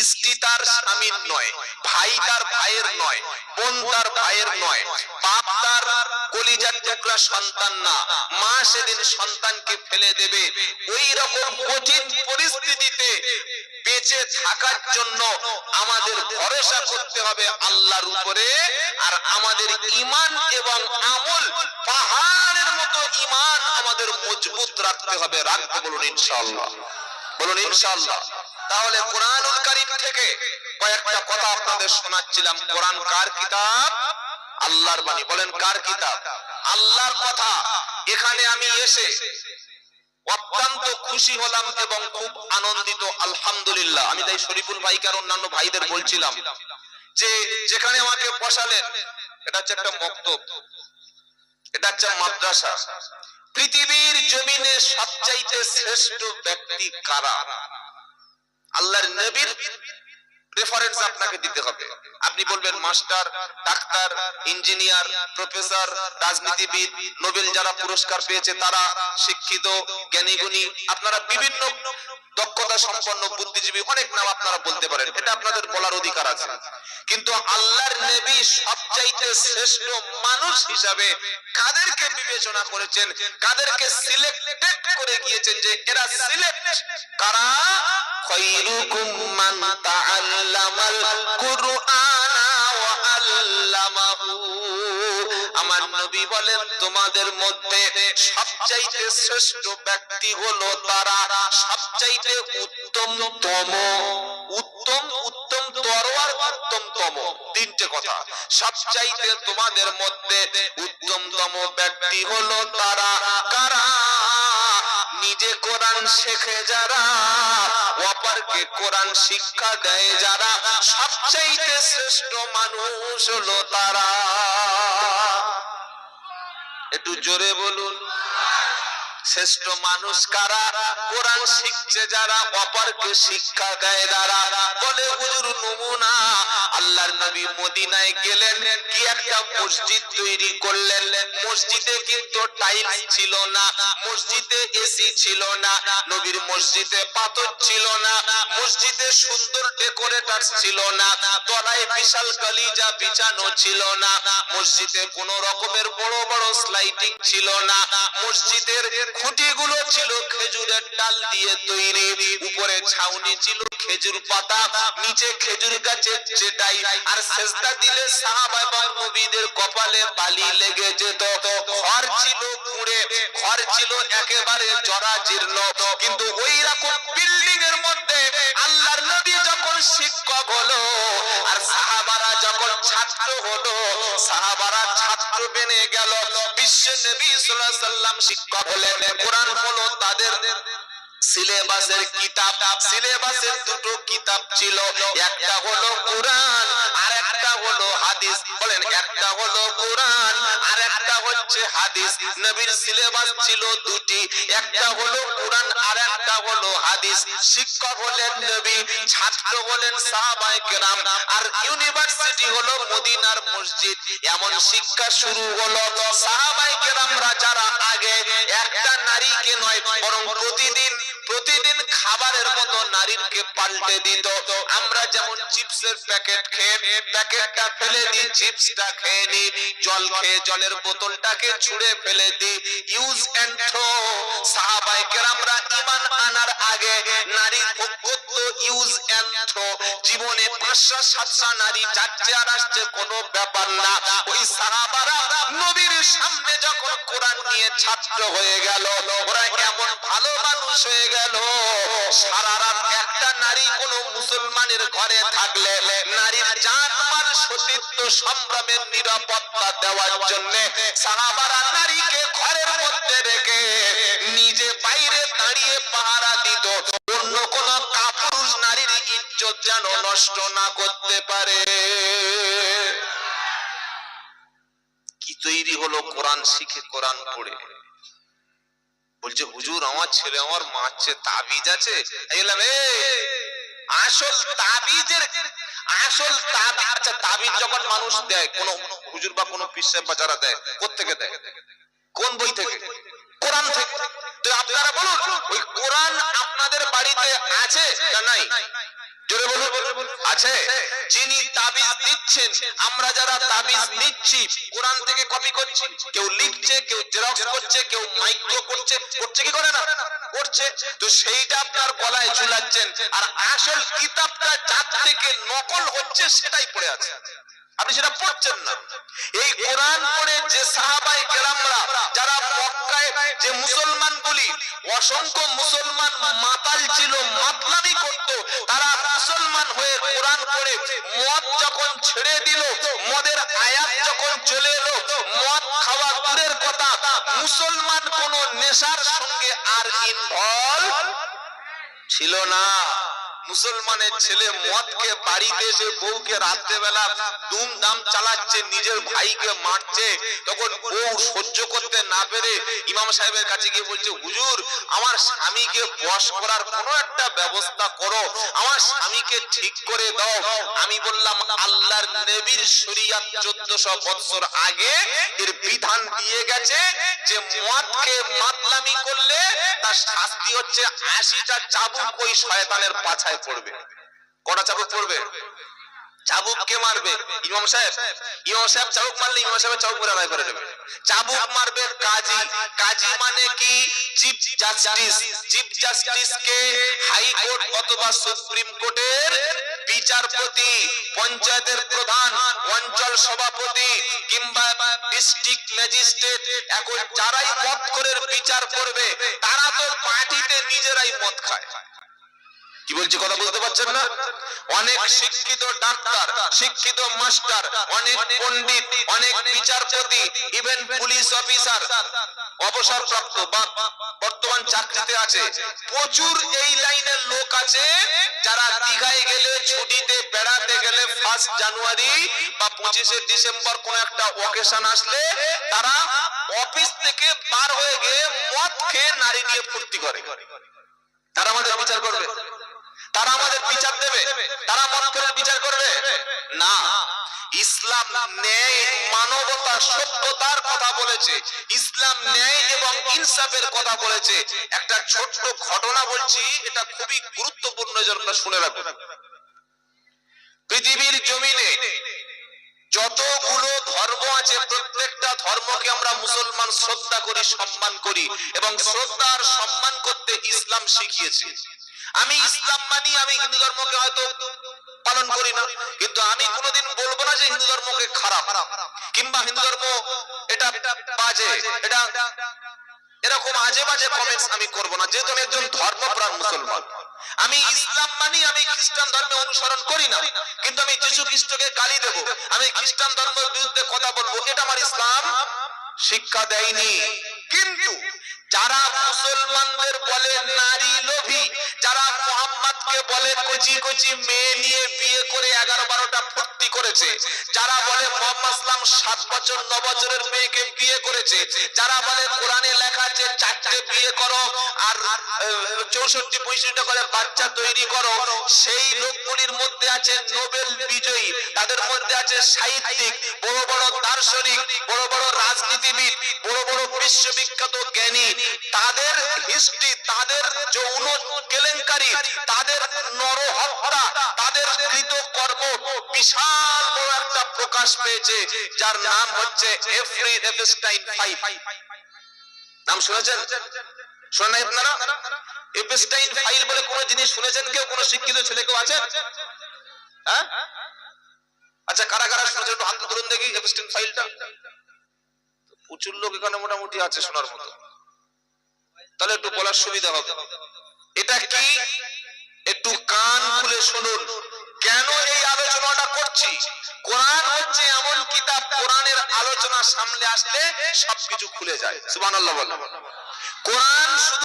স্ত্রী তার স্বামীর নয়, ভাই তার ভাইয়ের নয়, বোন তার ভাইয়ের নয়, বাপ তার কলিজার টুকরা সন্তান না। মা সেদিন সন্তানকে ফেলে দেবে। ওই রকম কঠিন পরিস্থিতিতে বেঁচে থাকার জন্য আমাদের ভরসা করতে হবে আল্লাহর উপরে। আর আমাদের ইমান এবং আমল পাহাড়ের মতো ইমান আমাদের মজবুত রাখতে হবে। রাখতে বলুন ইনশাআল্লাহ। বলুন ইনশাআল্লাহ। তাহলে কোরআনুল কারীম থেকে কয়েকটা কথা আপনাদের শোনাচ্ছিলাম। কোরআন কার কিতাব? আল্লাহর বাণী। বলেন, কার কিতাব? আল্লাহর কথা। এখানে আমি এসে অত্যন্ত খুশি হলাম এবং খুব আনন্দিত, আলহামদুলিল্লাহ। আমি তাই শরীফুল ভাইকে আর অন্যান্য ভাইদের বলছিলাম যে, যেখানে আমাকে বসালেন, এটা হচ্ছে একটা মক্তব, এটা হচ্ছে মাদ্রাসা। পৃথিবীর জমিনে সবচাইতে শ্রেষ্ঠ ব্যক্তি কারা? আল্লাহর নবীর রেফারেন্স আপনাকে দিতে হবে। আপনি বলবেন, মাস্টার, ডাক্তার, ইঞ্জিনিয়ার, প্রফেসর, রাজনীতিবিদ, নোবেল যারা পুরস্কার পেয়েছে তারা শিক্ষিত, জ্ঞানীগুণী, আপনারা বিভিন্ন দক্ষতা সম্পন্ন বুদ্ধিজীবী অনেক নাম আপনারা বলতে পারেন, এটা আপনাদের বলার অধিকার আছে। কিন্তু আল্লাহর নবী সবচাইতে শ্রেষ্ঠ মানুষ হিসাবে কাদেরকে বিবেচনা করেছেন, কাদেরকে সিলেক্টেড করে গিয়েছেন যে এরা সিলেক্ট কারা? খৈরুকুম মান তাআল্লামাল কুরআনা ওয়া আমার নবী বলেন, তোমাদের মধ্যে সবচাইতে শ্রেষ্ঠ ব্যক্তি হলো তারা। সবচাইতে উত্তমতম। উত্তম উত্তম তরোয়ার উত্তমতম। তিনটে কথা। সবচাইতে তোমাদের মধ্যে উত্তমতম ব্যক্তি হলো তারা। কারা? নিজে কোরআন শেখে যারা, অপরকে কোরআন শিক্ষা দেয় যারা সবচেয়ে শ্রেষ্ঠ মানুষ হলো তারা। একটু জোরে বলুন। শ্রেষ্ঠ মানুষ কারা? কোরআন শিখছে যারা, অপরকে শিক্ষা দেয় যারা বলে হুজুর নমুনা, আল্লাহর নবী মদিনায় গেলেন, কি একটা মসজিদ তৈরি করলেন। মসজিদে কিন্তু টাইলস ছিল না, মসজিদে এসি ছিল না, নবীর মসজিদে পাথর ছিল না, মসজিদে সুন্দর ডেকোরেটর ছিল না, তলায় বিশাল গালিজা বিছানো ছিল না, মসজিদে কোন রকমের বড় বড় স্লাইডিং ছিল না, মসজিদের খুঁটিগুলো ছিল খেজুরের ডাল দিয়ে তৈরি। উপরে ছাউনি ছিল খেজুর পাতা, নিচে খেজুর গাছের চেটাই আর সেজদা দিলে সাহাবা এবং কপালে বালি লেগে যেত। ঘর ছিল পুড়ে ঘর ছিল একেবারে জরাজীর্ণ। কিন্তু ওই রকম বিল্ডিং এর মধ্যে আল্লাহর নবী যখন শিক্ষক হলো, আর সাহাবারা যখন ছাত্র হলো, সাহাবারা ছাত্র বেনে গেল। বিশ্ব নবী সাল্লাম শিক্ষক হলেন। কোরআন হলো তাদের সিলেবাসের কিতাব। সিলেবাসের দুটো কিতাব ছিল। একটা হলো কোরআন আর একটা হলো হাদিস। বলেন, একটা হলো হচ্ছে হাদিস। নবীর সিলেবাস ছিল দুটি। একটা হলো কোরআন আর একটা হলো হাদিস। শিক্ষক হলেন নবী, ছাত্র হলেন সাহাবায়ে কেরাম। আর ইউনিভার্সিটি হলো মদিনার মসজিদ। এমন শিক্ষা শুরু হলো সাহাবায়ে কেরামরা যারা আগে, একটা নারীকে নয়, বরং প্রতিদিন প্রতিদিন খাবারের মতো নারীকে পাল্টে দিত। আমরা যেমন চিপসের প্যাকেট খেয়ে প্যাকেটটা ফেলে দিই, চিপসটা খেয়ে নি জল খেয়ে জলের বোতলটাকে ছুঁড়ে ফেলে দিই। Use and throw. সাহাবায়ে কেরামরা ঈমান আনার আগে নারী ভোগ করত ইউজ এন্ড থ্রো। জীবনে পাঁচশো সাতশো নারী যাচ্ছে আর আসছে কোনো ব্যাপার না। ওই সাহাবারা নবীর সামনে যখন কোরআন নিয়ে ছাত্র হয়ে গেল, ওরা এমন ভালো মানুষ হয়ে গেল সারা রাত একটা নারী কোন মুসলমানের ঘরে থাকলে, নারীর জান মাল সতীত্ব সংগ্রামের নিরাপত্তা দেওয়ার জন্য সাহাবারা নারীকে ঘরের মধ্যে রেখে নিজে বাইরে দাঁড়িয়ে পাহারা দিত। অন্য কোন কাপুরুষ নারীর ইজ্জত যেন নষ্ট না করতে পারে। কি তৈরি হলো কোরআন শিখে কোরআন পড়ে? বলছে, হুজুর, আমার ছেলে আমার মারছে, তাবিজ আছে? আসল তাবিজের, আসল তাবিজ আচ্ছা তাবিজ যখন মানুষ দেয়, কোন হুজুর বা কোন সাহেব বা যারা দেয়, কোত্থেকে দেয়? কোন বই থেকে? কোরআন থেকে। তো আপনারা বলুন, ওই কোরআন আপনাদের বাড়িতে আছে না নাই? জোরে বলুন। আছে, যিনি তাবিজ দিচ্ছেন, আমরা যারা তাবিজ নিচ্ছি, কোরআন থেকে কপি করছি, কেউ লিখছে, কেউ জেরক্স করছে, কেউ মাইক্রো করছে করছে কি করে না? করছে। তো সেইটা আপনার গলায় ঝুলাচ্ছেন, আর আসল কিতাবটা যার থেকে নকল হচ্ছে সেটাই পড়ে আছে। আপনি সেটা পড়ছেন না। এই কোরআন পড়ে যে সাহাবাই কেরামরা, যারা যে মুসলমান বলি অসংখ্য মুসলমান মাতাল ছিল, মাতলামি করত, তারা মুসলমান হয়ে কোরআন করে মদ যখন ছেড়ে দিল, মদের আয়াত যখন চলে এলো, মদ খাওয়া দূরের কথা, মুসলমান কোন নেশার সঙ্গে আর ইনভলভ ছিল না। মুসলমানের ছেলে মদকে বাড়িতে এসে বউকে রাত্রেবেলা দুমদাম চালাচ্ছে, নিজের ভাইকে মারছে। তখন বউ সহ্য করতে না পেরে ইমাম সাহেবের কাছে গিয়ে বলছে, হুজুর, আমার স্বামীকে বশ করার কোন একটা ব্যবস্থা করো। আমার স্বামীকে ঠিক করে দাও। আমি বললাম, আল্লাহর নবীর শরিয়াত চোদ্দশো বৎসর আগে এর বিধান দিয়ে গেছে যে মদকে মাতলামি করলে তার শাস্তি হচ্ছে আশিটা চাবুক ওই শয়তানের পাছায়। পড়বে। কটা চাবুক পড়বে? চাবুক কে মারবে? ইমাম সাহেব? ইমাম সাহেব চাবুক মারলে ইমাম সাহেব চাবুক আদায় করে চাবুক মারবে কাজী। কাজী মানে কি? Chief justice. চিফ জাস্টিস কে অথবা সুপ্রিম কোর্টের বিচারপতি, পঞ্চায়েতের প্রধান, অঞ্চল সভাপতি কিংবা ডিস্ট্রিক্ট ম্যাজিস্ট্রেট। এখন যারাই মদ খোরের বিচার করবে, তারা তো পার্টিতে নিজেরাই মদ খায়। কি বলছি, কথা বলতে পারছেন না? অনেক শিক্ষিত ডাক্তার, শিক্ষিত মাস্টার, অনেক পণ্ডিত, অনেক বিচারপতি ইভেন পুলিশ অফিসার অবসরপ্রাপ্ত বা বর্তমান চাকরিতে আছে। প্রচুর এই লাইনের লোক আছে যারা দীঘায় গেলে, ছুটিতে বেড়াতে গেলে ফার্স্ট জানুয়ারি বা পঁচিশে ডিসেম্বর কোন একটা অকেশন আসলে তারা অফিস থেকে বার হয়ে গিয়ে মদ খেয়ে নারী নিয়ে ফুর্তি করে। তারা আমাদের বিচার করবে। তারা আমাদের বিচার দেবে। তারা মক্কেলের বিচার করবে। না, ইসলাম ন্যায় মানবতা সভ্যতার কথা বলেছে। ইসলাম ন্যায় এবং ইনসাফের কথা বলেছে। একটা ছোট্ট ঘটনা বলছি, এটা খুবই গুরুত্বপূর্ণ জন্য শুনে রাখুন। পৃথিবীর জমিনে যতগুলো ধর্ম আছে, প্রত্যেকটা ধর্মকে আমরা মুসলমান শ্রদ্ধা করি, সম্মান করি এবং শ্রদ্ধা আর সম্মান করতে ইসলাম শিখিয়েছে। আমি ইসলাম মানি, আমি হিন্দু ধর্মকে হয়তো পালন করি না। কিন্তু আমি কোনোদিন বলব না যে হিন্দু ধর্মকে খারাপ। কিংবা হিন্দু ধর্ম এটা বাজে, এটা এরকম আজে বাজে কমেন্টস আমি করব না। যেহেতু আমি একজন ধর্মপ্রাণ মুসলমান। আমি ইসলাম মানি, আমি খ্রিস্টান ধর্মে অনুসরণ করি না। কিন্তু আমি যিশু খ্রিস্টকে গালি দেব। আমি খ্রিস্টান ধর্মের বিরুদ্ধে কথা বলব। এটা আমার ইসলাম শিক্ষা দেয়নি। কিন্তু যারা মুসলমানদের বলে নারী লোভী, যারা মোহাম্মদকে বলে কচি কচি মেয়ে নিয়ে বিয়ে করে এগারো বারোটা ফুর্তি করেছে। যারা বলে মোহাম্মদ ইসলাম সাত বছর, ন বছরের মেয়েকে বিয়ে করেছে, যারা বলে কোরআনে লেখা আছে, চারটে বিয়ে করো আর চৌষট্টি পঁয়ষট্টি করে বাচ্চা তৈরি করো, সেই লোকগুলির মধ্যে আছে নোবেল বিজয়ী। তাদের মধ্যে আছে সাহিত্যিক, বড় বড় দার্শনিক, বড় বড় রাজনীতিবিদ, বড় বড় বিশ্ববিখ্যাত জ্ঞানী। তাদের হিস্ট্রি, তাদের যৌন কেলেঙ্কারি, তাদের নরহত্যা, তাদের কৃত কর্ম বিশাল বড় একটা প্রকাশ পেয়েছে, যার নাম হচ্ছে এফস্টাইন ফাইভ। নাম শুনেছেন? শোনেন আপনারা? ফাইল বলে কোন জিনিস শুনেছেন কেউ? কোন শিক্ষিত ছেলে কেউ আছেন? হ্যাঁ? আচ্ছা কারা কারা শুনেছেন? একটু হাত ধরুন দেখি এপস্টাইন ফাইলটা। প্রচুর লোক এখানে মোটামুটি আছে শোনার মতো। তাহলে একটু বলার সুবিধা হবে। এটা কি? একটু কান খুলে শুনুন। কেন এই আলোচনাটা করছি? কোরআন হচ্ছে এমন কিতাব, কোরআনের আলোচনা সামনে আসলে সবকিছু খুলে যায়। সুবহানাল্লাহ বলেন। কোরআন শুধু